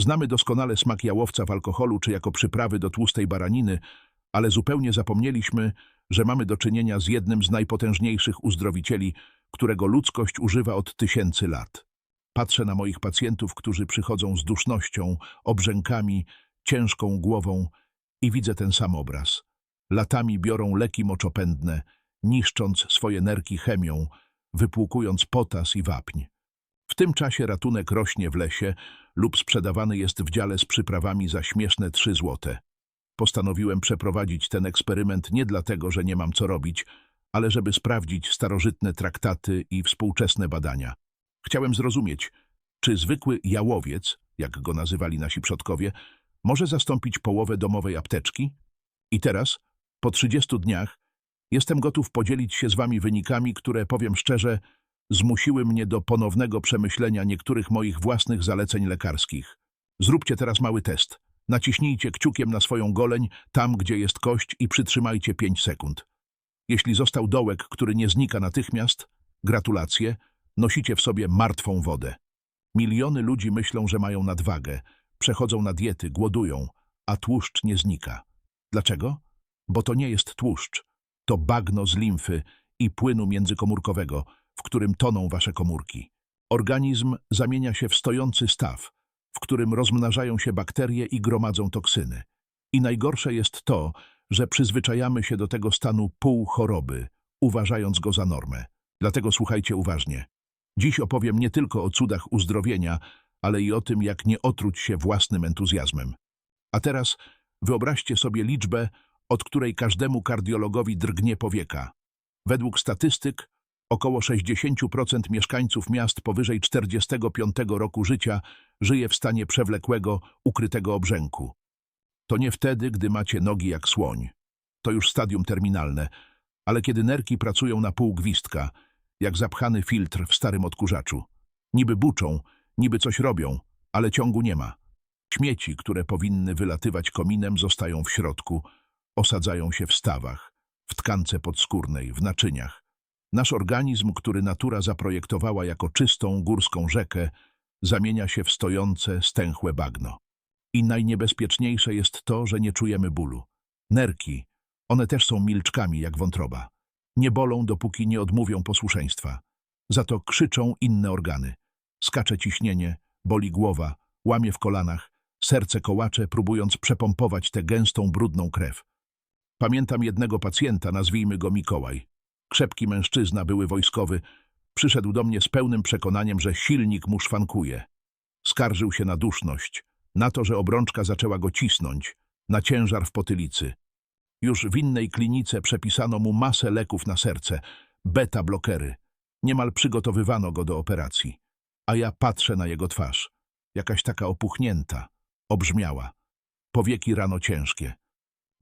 Znamy doskonale smak jałowca w alkoholu czy jako przyprawy do tłustej baraniny, ale zupełnie zapomnieliśmy, że mamy do czynienia z jednym z najpotężniejszych uzdrowicieli, którego ludzkość używa od tysięcy lat. Patrzę na moich pacjentów, którzy przychodzą z dusznością, obrzękami, ciężką głową i widzę ten sam obraz. Latami biorą leki moczopędne, niszcząc swoje nerki chemią, wypłukując potas i wapń. W tym czasie ratunek rośnie w lesie lub sprzedawany jest w dziale z przyprawami za śmieszne trzy złote. Postanowiłem przeprowadzić ten eksperyment nie dlatego, że nie mam co robić, ale żeby sprawdzić starożytne traktaty i współczesne badania. Chciałem zrozumieć, czy zwykły jałowiec, jak go nazywali nasi przodkowie, może zastąpić połowę domowej apteczki? I teraz, po 30 dniach, jestem gotów podzielić się z wami wynikami, które, powiem szczerze, zmusiły mnie do ponownego przemyślenia niektórych moich własnych zaleceń lekarskich. Zróbcie teraz mały test. Naciśnijcie kciukiem na swoją goleń, tam gdzie jest kość i przytrzymajcie 5 sekund. Jeśli został dołek, który nie znika natychmiast, gratulacje, nosicie w sobie martwą wodę. Miliony ludzi myślą, że mają nadwagę, przechodzą na diety, głodują, a tłuszcz nie znika. Dlaczego? Bo to nie jest tłuszcz. To bagno z limfy i płynu międzykomórkowego, w którym toną wasze komórki. Organizm zamienia się w stojący staw, w którym rozmnażają się bakterie i gromadzą toksyny. I najgorsze jest to, że przyzwyczajamy się do tego stanu pół choroby, uważając go za normę. Dlatego słuchajcie uważnie. Dziś opowiem nie tylko o cudach uzdrowienia, ale i o tym, jak nie otruć się własnym entuzjazmem. A teraz wyobraźcie sobie liczbę, od której każdemu kardiologowi drgnie powieka. Według statystyk około 60% mieszkańców miast powyżej 45 roku życia żyje w stanie przewlekłego, ukrytego obrzęku. To nie wtedy, gdy macie nogi jak słoń. To już stadium terminalne, ale kiedy nerki pracują na pół gwizdka, jak zapchany filtr w starym odkurzaczu. Niby buczą, niby coś robią, ale ciągu nie ma. Śmieci, które powinny wylatywać kominem, zostają w środku, osadzają się w stawach, w tkance podskórnej, w naczyniach. Nasz organizm, który natura zaprojektowała jako czystą górską rzekę, zamienia się w stojące, stęchłe bagno. I najniebezpieczniejsze jest to, że nie czujemy bólu. Nerki, one też są milczkami jak wątroba. Nie bolą, dopóki nie odmówią posłuszeństwa. Za to krzyczą inne organy. Skacze ciśnienie, boli głowa, łamie w kolanach, serce kołacze, próbując przepompować tę gęstą, brudną krew. Pamiętam jednego pacjenta, nazwijmy go Mikołaj. Krzepki mężczyzna, były wojskowy, przyszedł do mnie z pełnym przekonaniem, że silnik mu szwankuje. Skarżył się na duszność, na to, że obrączka zaczęła go cisnąć, na ciężar w potylicy. Już w innej klinice przepisano mu masę leków na serce, beta-blokery. Niemal przygotowywano go do operacji. A ja patrzę na jego twarz. Jakaś taka opuchnięta, obrzmiała. Powieki rano ciężkie.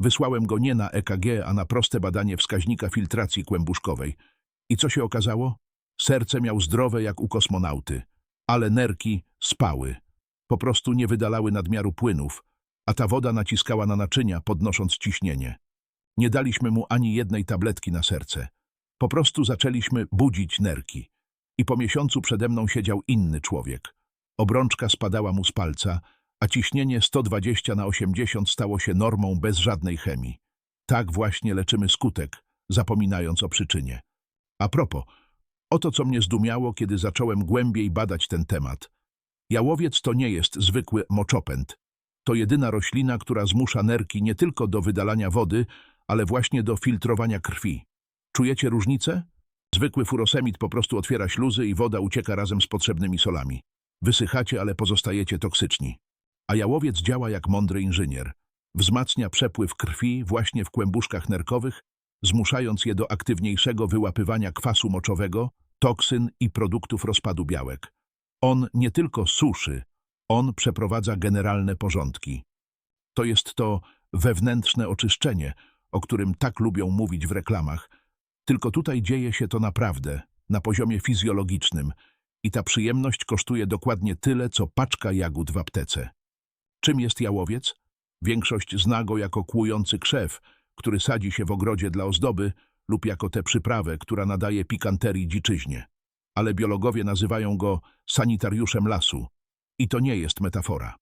Wysłałem go nie na EKG, a na proste badanie wskaźnika filtracji kłębuszkowej. I co się okazało? Serce miał zdrowe jak u kosmonauty, ale nerki spały. Po prostu nie wydalały nadmiaru płynów, a ta woda naciskała na naczynia, podnosząc ciśnienie. Nie daliśmy mu ani jednej tabletki na serce. Po prostu zaczęliśmy budzić nerki. I po miesiącu przede mną siedział inny człowiek. Obrączka spadała mu z palca, a ciśnienie 120 na 80 stało się normą bez żadnej chemii. Tak właśnie leczymy skutek, zapominając o przyczynie. A propos, oto co mnie zdumiało, kiedy zacząłem głębiej badać ten temat. Jałowiec to nie jest zwykły moczopęd. To jedyna roślina, która zmusza nerki nie tylko do wydalania wody, ale właśnie do filtrowania krwi. Czujecie różnicę? Zwykły furosemid po prostu otwiera śluzy i woda ucieka razem z potrzebnymi solami. Wysychacie, ale pozostajecie toksyczni. A jałowiec działa jak mądry inżynier. Wzmacnia przepływ krwi właśnie w kłębuszkach nerkowych, zmuszając je do aktywniejszego wyłapywania kwasu moczowego, toksyn i produktów rozpadu białek. On nie tylko suszy, on przeprowadza generalne porządki. To jest to wewnętrzne oczyszczenie, o którym tak lubią mówić w reklamach, tylko tutaj dzieje się to naprawdę, na poziomie fizjologicznym i ta przyjemność kosztuje dokładnie tyle, co paczka jagód w aptece. Czym jest jałowiec? Większość zna go jako kłujący krzew, który sadzi się w ogrodzie dla ozdoby lub jako tę przyprawę, która nadaje pikanterii dziczyźnie. Ale biologowie nazywają go sanitariuszem lasu. I to nie jest metafora.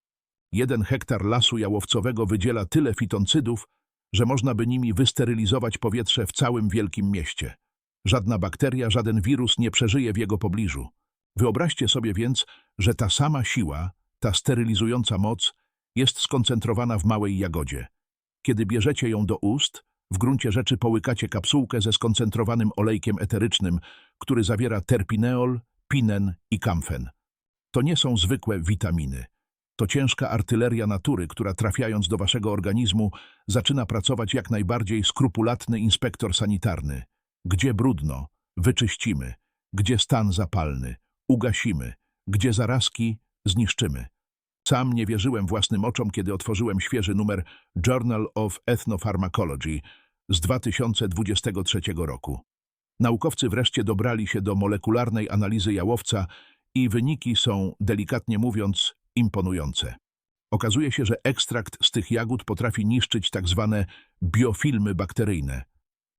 Jeden hektar lasu jałowcowego wydziela tyle fitoncydów, że można by nimi wysterylizować powietrze w całym wielkim mieście. Żadna bakteria, żaden wirus nie przeżyje w jego pobliżu. Wyobraźcie sobie więc, że ta sama siła, ta sterylizująca moc jest skoncentrowana w małej jagodzie. Kiedy bierzecie ją do ust, w gruncie rzeczy połykacie kapsułkę ze skoncentrowanym olejkiem eterycznym, który zawiera terpineol, pinen i kamfen. To nie są zwykłe witaminy. To ciężka artyleria natury, która trafiając do waszego organizmu zaczyna pracować jak najbardziej skrupulatny inspektor sanitarny. Gdzie brudno, wyczyścimy. Gdzie stan zapalny, ugasimy. Gdzie zarazki, zniszczymy. Sam nie wierzyłem własnym oczom, kiedy otworzyłem świeży numer Journal of Ethnopharmacology z 2023 roku. Naukowcy wreszcie dobrali się do molekularnej analizy jałowca i wyniki są, delikatnie mówiąc, imponujące. Okazuje się, że ekstrakt z tych jagód potrafi niszczyć tak zwane biofilmy bakteryjne.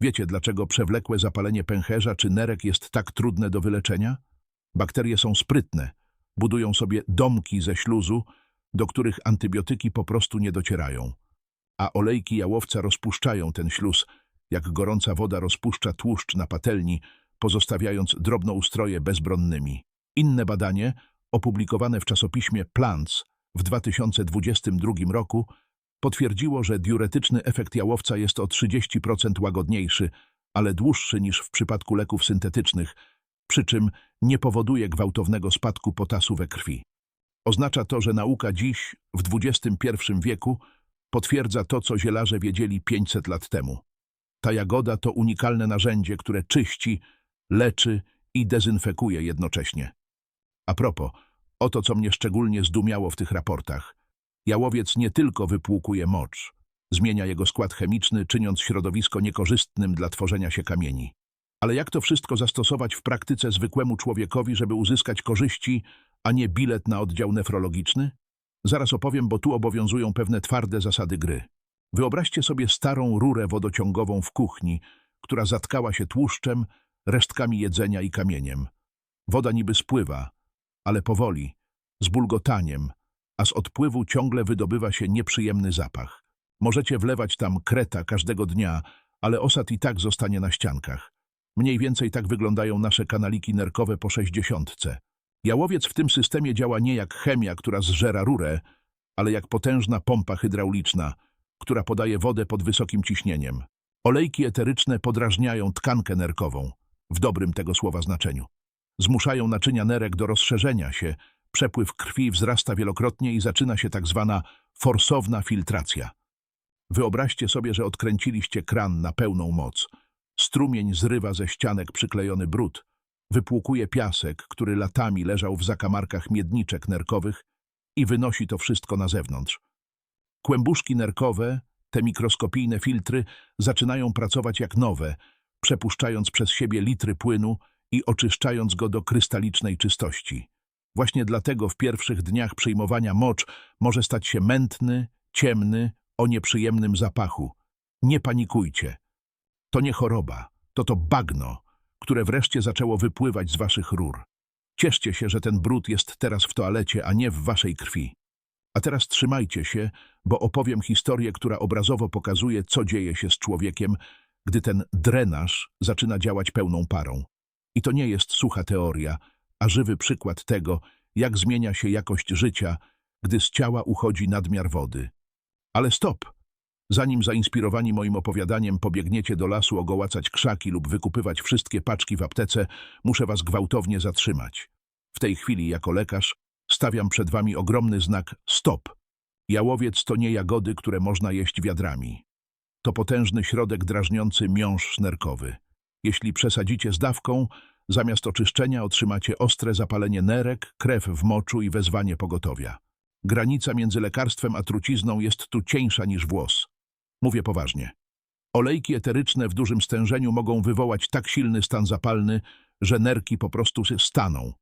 Wiecie, dlaczego przewlekłe zapalenie pęcherza czy nerek jest tak trudne do wyleczenia? Bakterie są sprytne, budują sobie domki ze śluzu, do których antybiotyki po prostu nie docierają. A olejki jałowca rozpuszczają ten śluz, jak gorąca woda rozpuszcza tłuszcz na patelni, pozostawiając drobnoustroje bezbronnymi. Inne badanie, opublikowane w czasopiśmie Plants w 2022 roku, potwierdziło, że diuretyczny efekt jałowca jest o 30% łagodniejszy, ale dłuższy niż w przypadku leków syntetycznych, przy czym nie powoduje gwałtownego spadku potasu we krwi. Oznacza to, że nauka dziś, w XXI wieku, potwierdza to, co zielarze wiedzieli 500 lat temu. Ta jagoda to unikalne narzędzie, które czyści, leczy i dezynfekuje jednocześnie. A propos, oto co mnie szczególnie zdumiało w tych raportach. Jałowiec nie tylko wypłukuje mocz, zmienia jego skład chemiczny, czyniąc środowisko niekorzystnym dla tworzenia się kamieni. Ale jak to wszystko zastosować w praktyce zwykłemu człowiekowi, żeby uzyskać korzyści, a nie bilet na oddział nefrologiczny? Zaraz opowiem, bo tu obowiązują pewne twarde zasady gry. Wyobraźcie sobie starą rurę wodociągową w kuchni, która zatkała się tłuszczem, resztkami jedzenia i kamieniem. Woda niby spływa, ale powoli, z bulgotaniem, a z odpływu ciągle wydobywa się nieprzyjemny zapach. Możecie wlewać tam kreta każdego dnia, ale osad i tak zostanie na ściankach. Mniej więcej tak wyglądają nasze kanaliki nerkowe po sześćdziesiątce. Jałowiec w tym systemie działa nie jak chemia, która zżera rurę, ale jak potężna pompa hydrauliczna, która podaje wodę pod wysokim ciśnieniem. Olejki eteryczne podrażniają tkankę nerkową, w dobrym tego słowa znaczeniu. Zmuszają naczynia nerek do rozszerzenia się, przepływ krwi wzrasta wielokrotnie i zaczyna się tak zwana forsowna filtracja. Wyobraźcie sobie, że odkręciliście kran na pełną moc. Strumień zrywa ze ścianek przyklejony brud, wypłukuje piasek, który latami leżał w zakamarkach miedniczek nerkowych i wynosi to wszystko na zewnątrz. Kłębuszki nerkowe, te mikroskopijne filtry, zaczynają pracować jak nowe, przepuszczając przez siebie litry płynu i oczyszczając go do krystalicznej czystości. Właśnie dlatego w pierwszych dniach przyjmowania mocz może stać się mętny, ciemny, o nieprzyjemnym zapachu. Nie panikujcie. To nie choroba, to to bagno, które wreszcie zaczęło wypływać z waszych rur. Cieszcie się, że ten brud jest teraz w toalecie, a nie w waszej krwi. A teraz trzymajcie się, bo opowiem historię, która obrazowo pokazuje, co dzieje się z człowiekiem, gdy ten drenaż zaczyna działać pełną parą. I to nie jest sucha teoria, a żywy przykład tego, jak zmienia się jakość życia, gdy z ciała uchodzi nadmiar wody. Ale stop! Zanim zainspirowani moim opowiadaniem pobiegniecie do lasu ogołacać krzaki lub wykupywać wszystkie paczki w aptece, muszę was gwałtownie zatrzymać. W tej chwili, jako lekarz, stawiam przed wami ogromny znak STOP. Jałowiec to nie jagody, które można jeść wiadrami. To potężny środek drażniący miąższ sznerkowy. Jeśli przesadzicie z dawką, zamiast oczyszczenia otrzymacie ostre zapalenie nerek, krew w moczu i wezwanie pogotowia. Granica między lekarstwem a trucizną jest tu cieńsza niż włos. Mówię poważnie. Olejki eteryczne w dużym stężeniu mogą wywołać tak silny stan zapalny, że nerki po prostu staną.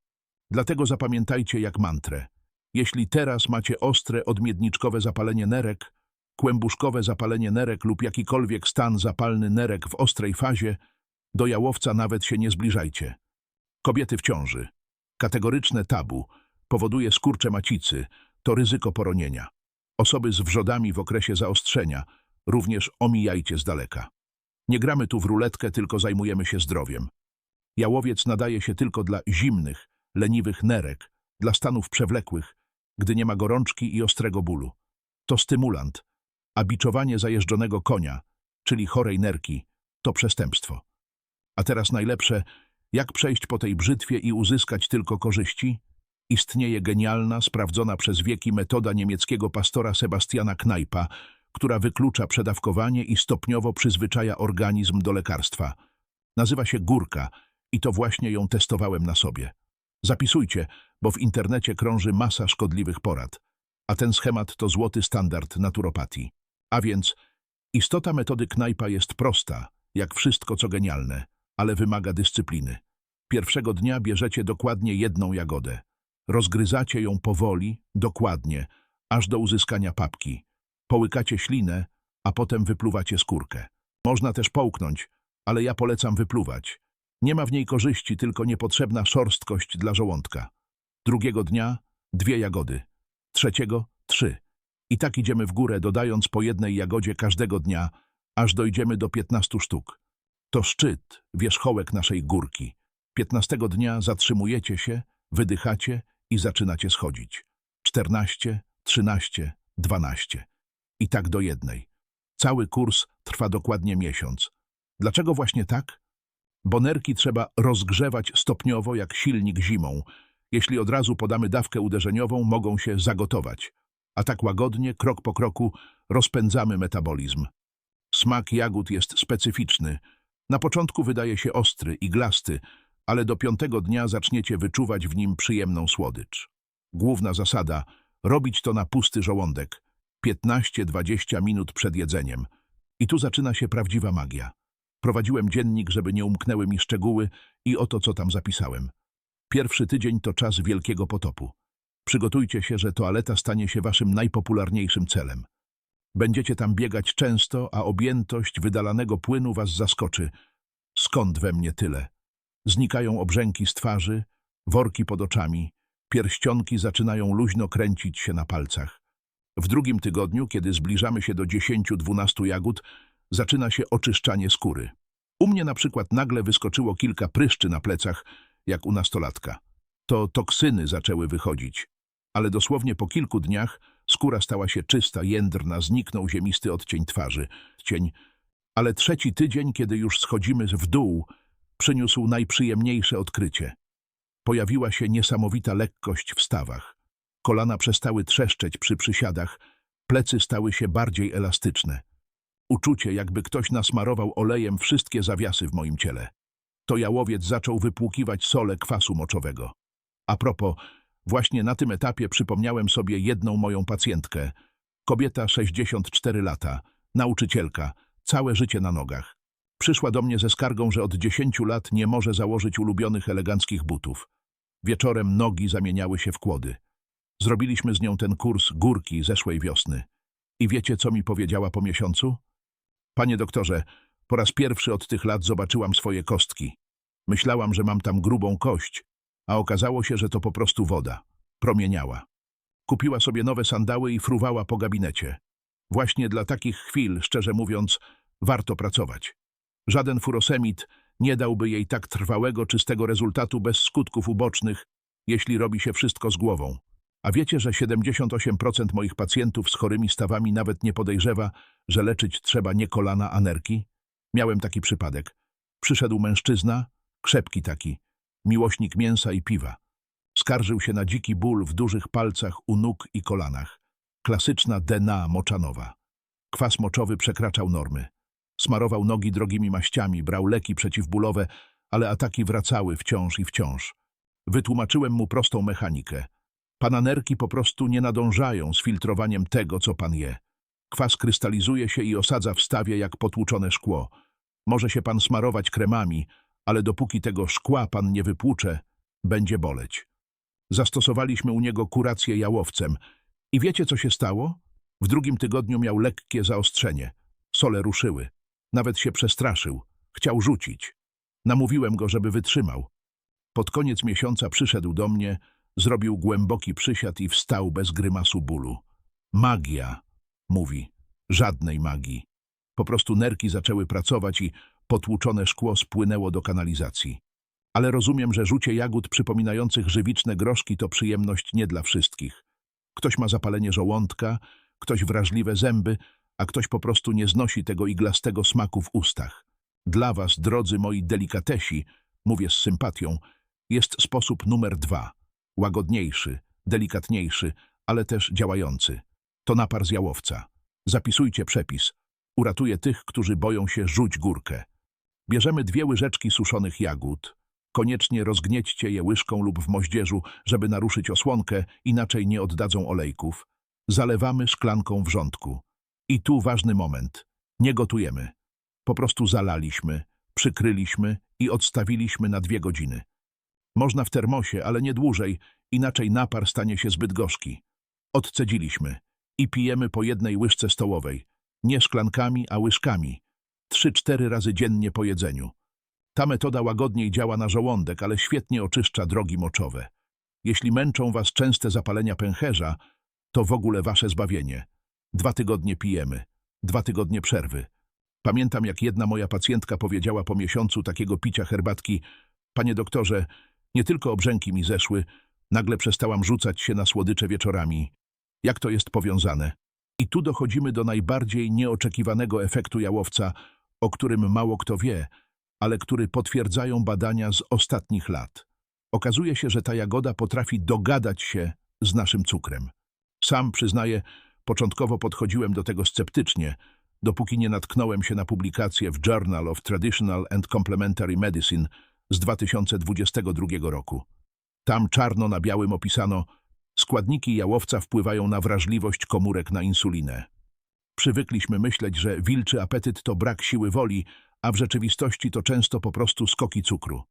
Dlatego zapamiętajcie jak mantrę. Jeśli teraz macie ostre, odmiedniczkowe zapalenie nerek, kłębuszkowe zapalenie nerek lub jakikolwiek stan zapalny nerek w ostrej fazie, do jałowca nawet się nie zbliżajcie. Kobiety w ciąży. Kategoryczne tabu powoduje skurcze macicy, to ryzyko poronienia. Osoby z wrzodami w okresie zaostrzenia również omijajcie z daleka. Nie gramy tu w ruletkę, tylko zajmujemy się zdrowiem. Jałowiec nadaje się tylko dla zimnych, leniwych nerek, dla stanów przewlekłych, gdy nie ma gorączki i ostrego bólu. To stymulant, a biczowanie zajeżdżonego konia, czyli chorej nerki, to przestępstwo. A teraz najlepsze, jak przejść po tej brzytwie i uzyskać tylko korzyści? Istnieje genialna, sprawdzona przez wieki metoda niemieckiego pastora Sebastiana Knajpa, która wyklucza przedawkowanie i stopniowo przyzwyczaja organizm do lekarstwa. Nazywa się górka i to właśnie ją testowałem na sobie. Zapisujcie, bo w internecie krąży masa szkodliwych porad, a ten schemat to złoty standard naturopatii. A więc istota metody Knajpa jest prosta, jak wszystko co genialne, ale wymaga dyscypliny. Pierwszego dnia bierzecie dokładnie jedną jagodę. Rozgryzacie ją powoli, dokładnie, aż do uzyskania papki. Połykacie ślinę, a potem wypluwacie skórkę. Można też połknąć, ale ja polecam wypluwać. Nie ma w niej korzyści, tylko niepotrzebna szorstkość dla żołądka. Drugiego dnia dwie jagody, trzeciego trzy. I tak idziemy w górę, dodając po jednej jagodzie każdego dnia, aż dojdziemy do 15 sztuk. To szczyt, wierzchołek naszej górki. Piętnastego dnia zatrzymujecie się, wydychacie i zaczynacie schodzić. Czternaście, trzynaście, dwanaście. I tak do jednej. Cały kurs trwa dokładnie miesiąc. Dlaczego właśnie tak? Bo nerki trzeba rozgrzewać stopniowo jak silnik zimą. Jeśli od razu podamy dawkę uderzeniową, mogą się zagotować. A tak łagodnie, krok po kroku, rozpędzamy metabolizm. Smak jagód jest specyficzny. Na początku wydaje się ostry, iglasty, ale do piątego dnia zaczniecie wyczuwać w nim przyjemną słodycz. Główna zasada – robić to na pusty żołądek, 15-20 minut przed jedzeniem. I tu zaczyna się prawdziwa magia. Prowadziłem dziennik, żeby nie umknęły mi szczegóły i oto co tam zapisałem. Pierwszy tydzień to czas wielkiego potopu. Przygotujcie się, że toaleta stanie się waszym najpopularniejszym celem. Będziecie tam biegać często, a objętość wydalanego płynu was zaskoczy. Skąd we mnie tyle? Znikają obrzęki z twarzy, worki pod oczami, pierścionki zaczynają luźno kręcić się na palcach. W drugim tygodniu, kiedy zbliżamy się do 10-12 jagód, zaczyna się oczyszczanie skóry. U mnie na przykład nagle wyskoczyło kilka pryszczy na plecach, jak u nastolatka. To toksyny zaczęły wychodzić. Ale dosłownie po kilku dniach skóra stała się czysta, jędrna, zniknął ziemisty odcień twarzy. Cień. Ale trzeci tydzień, kiedy już schodzimy w dół, przyniósł najprzyjemniejsze odkrycie. Pojawiła się niesamowita lekkość w stawach. Kolana przestały trzeszczeć przy przysiadach, plecy stały się bardziej elastyczne. Uczucie, jakby ktoś nasmarował olejem wszystkie zawiasy w moim ciele. To jałowiec zaczął wypłukiwać sole kwasu moczowego. A propos, właśnie na tym etapie przypomniałem sobie jedną moją pacjentkę. Kobieta 64 lata, nauczycielka, całe życie na nogach. Przyszła do mnie ze skargą, że od 10 lat nie może założyć ulubionych eleganckich butów. Wieczorem nogi zamieniały się w kłody. Zrobiliśmy z nią ten kurs górki zeszłej wiosny. I wiecie, co mi powiedziała po miesiącu? Panie doktorze, po raz pierwszy od tych lat zobaczyłam swoje kostki. Myślałam, że mam tam grubą kość, a okazało się, że to po prostu woda. Promieniała. Kupiła sobie nowe sandały i fruwała po gabinecie. Właśnie dla takich chwil, szczerze mówiąc, warto pracować. Żaden furosemid nie dałby jej tak trwałego, czystego rezultatu bez skutków ubocznych, jeśli robi się wszystko z głową. A wiecie, że 78% moich pacjentów z chorymi stawami nawet nie podejrzewa, że leczyć trzeba nie kolana, a nerki? Miałem taki przypadek. Przyszedł mężczyzna, krzepki taki, miłośnik mięsa i piwa. Skarżył się na dziki ból w dużych palcach u nóg i kolanach. Klasyczna DNA moczanowa. Kwas moczowy przekraczał normy. Smarował nogi drogimi maściami, brał leki przeciwbólowe, ale ataki wracały wciąż i wciąż. Wytłumaczyłem mu prostą mechanikę. Pana nerki po prostu nie nadążają z filtrowaniem tego, co pan je. Kwas krystalizuje się i osadza w stawie jak potłuczone szkło. Może się pan smarować kremami, ale dopóki tego szkła pan nie wypłucze, będzie boleć. Zastosowaliśmy u niego kurację jałowcem. I wiecie, co się stało? W drugim tygodniu miał lekkie zaostrzenie. Sole ruszyły. Nawet się przestraszył. Chciał rzucić. Namówiłem go, żeby wytrzymał. Pod koniec miesiąca przyszedł do mnie, zrobił głęboki przysiad i wstał bez grymasu bólu. Magia, mówi. Żadnej magii. Po prostu nerki zaczęły pracować i potłuczone szkło spłynęło do kanalizacji. Ale rozumiem, że rzucie jagód przypominających żywiczne groszki to przyjemność nie dla wszystkich. Ktoś ma zapalenie żołądka, ktoś wrażliwe zęby, a ktoś po prostu nie znosi tego iglastego smaku w ustach. Dla was, drodzy moi delikatesi, mówię z sympatią, jest sposób numer dwa. Łagodniejszy, delikatniejszy, ale też działający. To napar z jałowca. Zapisujcie przepis. Uratuje tych, którzy boją się rzuć górkę. Bierzemy dwie łyżeczki suszonych jagód. Koniecznie rozgniećcie je łyżką lub w moździerzu, żeby naruszyć osłonkę, inaczej nie oddadzą olejków. Zalewamy szklanką wrzątku. I tu ważny moment. Nie gotujemy. Po prostu zalaliśmy, przykryliśmy i odstawiliśmy na dwie godziny. Można w termosie, ale nie dłużej, inaczej napar stanie się zbyt gorzki. Odcedziliśmy i pijemy po jednej łyżce stołowej. Nie szklankami, a łyżkami. Trzy-cztery razy dziennie po jedzeniu. Ta metoda łagodniej działa na żołądek, ale świetnie oczyszcza drogi moczowe. Jeśli męczą was częste zapalenia pęcherza, to w ogóle wasze zbawienie. Dwa tygodnie pijemy, dwa tygodnie przerwy. Pamiętam, jak jedna moja pacjentka powiedziała po miesiącu takiego picia herbatki Panie doktorze, nie tylko obrzęki mi zeszły, nagle przestałam rzucać się na słodycze wieczorami. Jak to jest powiązane? I tu dochodzimy do najbardziej nieoczekiwanego efektu jałowca, o którym mało kto wie, ale który potwierdzają badania z ostatnich lat. Okazuje się, że ta jagoda potrafi dogadać się z naszym cukrem. Sam, przyznaję, początkowo podchodziłem do tego sceptycznie, dopóki nie natknąłem się na publikację w Journal of Traditional and Complementary Medicine z 2022 roku. Tam czarno na białym opisano składniki jałowca wpływają na wrażliwość komórek na insulinę. Przywykliśmy myśleć, że wilczy apetyt to brak siły woli, a w rzeczywistości to często po prostu skoki cukru.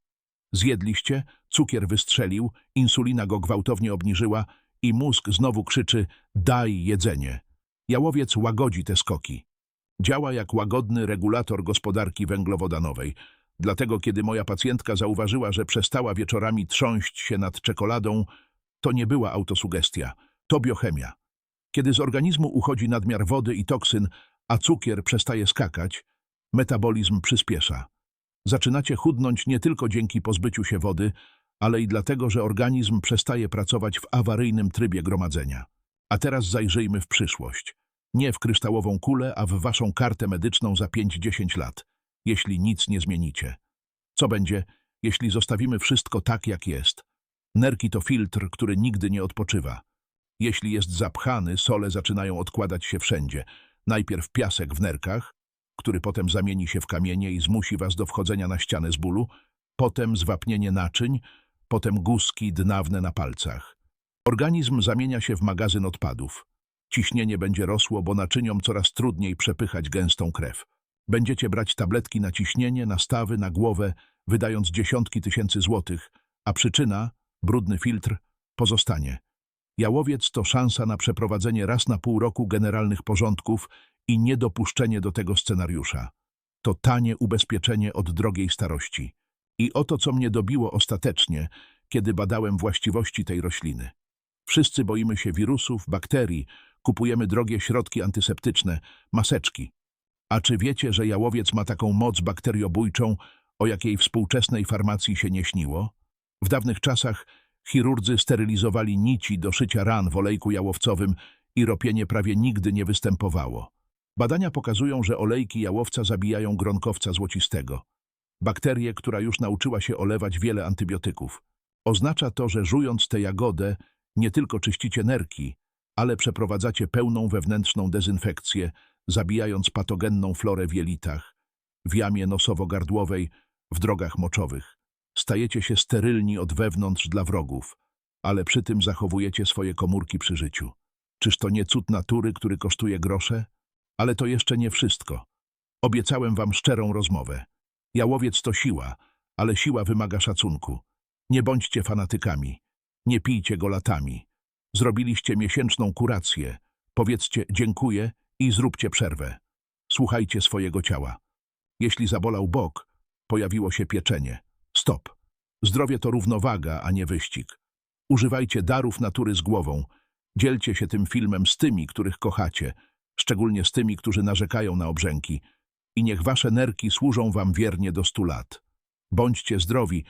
Zjedliście, cukier wystrzelił, insulina go gwałtownie obniżyła i mózg znowu krzyczy daj jedzenie. Jałowiec łagodzi te skoki. Działa jak łagodny regulator gospodarki węglowodanowej. Dlatego kiedy moja pacjentka zauważyła, że przestała wieczorami trząść się nad czekoladą, to nie była autosugestia, to biochemia. Kiedy z organizmu uchodzi nadmiar wody i toksyn, a cukier przestaje skakać, metabolizm przyspiesza. Zaczynacie chudnąć nie tylko dzięki pozbyciu się wody, ale i dlatego, że organizm przestaje pracować w awaryjnym trybie gromadzenia. A teraz zajrzyjmy w przyszłość. Nie w kryształową kulę, a w waszą kartę medyczną za 5-10 lat, jeśli nic nie zmienicie. Co będzie, jeśli zostawimy wszystko tak, jak jest? Nerki to filtr, który nigdy nie odpoczywa. Jeśli jest zapchany, sole zaczynają odkładać się wszędzie. Najpierw piasek w nerkach, który potem zamieni się w kamienie i zmusi was do wchodzenia na ścianę z bólu, potem zwapnienie naczyń, potem guzki dnawne na palcach. Organizm zamienia się w magazyn odpadów. Ciśnienie będzie rosło, bo naczyniom coraz trudniej przepychać gęstą krew. Będziecie brać tabletki na ciśnienie, na stawy, na głowę, wydając dziesiątki tysięcy złotych, a przyczyna, brudny filtr, pozostanie. Jałowiec to szansa na przeprowadzenie raz na pół roku generalnych porządków i niedopuszczenie do tego scenariusza. To tanie ubezpieczenie od drogiej starości. I oto, co mnie dobiło ostatecznie, kiedy badałem właściwości tej rośliny. Wszyscy boimy się wirusów, bakterii, kupujemy drogie środki antyseptyczne, maseczki. A czy wiecie, że jałowiec ma taką moc bakteriobójczą, o jakiej współczesnej farmacji się nie śniło? W dawnych czasach chirurdzy sterylizowali nici do szycia ran w olejku jałowcowym i ropienie prawie nigdy nie występowało. Badania pokazują, że olejki jałowca zabijają gronkowca złocistego. Bakterię, która już nauczyła się olewać wiele antybiotyków. Oznacza to, że żując tę jagodę, nie tylko czyścicie nerki, ale przeprowadzacie pełną wewnętrzną dezynfekcję, zabijając patogenną florę w jelitach, w jamie nosowo-gardłowej, w drogach moczowych. Stajecie się sterylni od wewnątrz dla wrogów, ale przy tym zachowujecie swoje komórki przy życiu. Czyż to nie cud natury, który kosztuje grosze? Ale to jeszcze nie wszystko. Obiecałem wam szczerą rozmowę. Jałowiec to siła, ale siła wymaga szacunku. Nie bądźcie fanatykami. Nie pijcie go latami. Zrobiliście miesięczną kurację. Powiedzcie dziękuję i zróbcie przerwę. Słuchajcie swojego ciała. Jeśli zabolał bok, pojawiło się pieczenie. Stop. Zdrowie to równowaga, a nie wyścig. Używajcie darów natury z głową. Dzielcie się tym filmem z tymi, których kochacie, szczególnie z tymi, którzy narzekają na obrzęki. I niech wasze nerki służą wam wiernie do stu lat. Bądźcie zdrowi,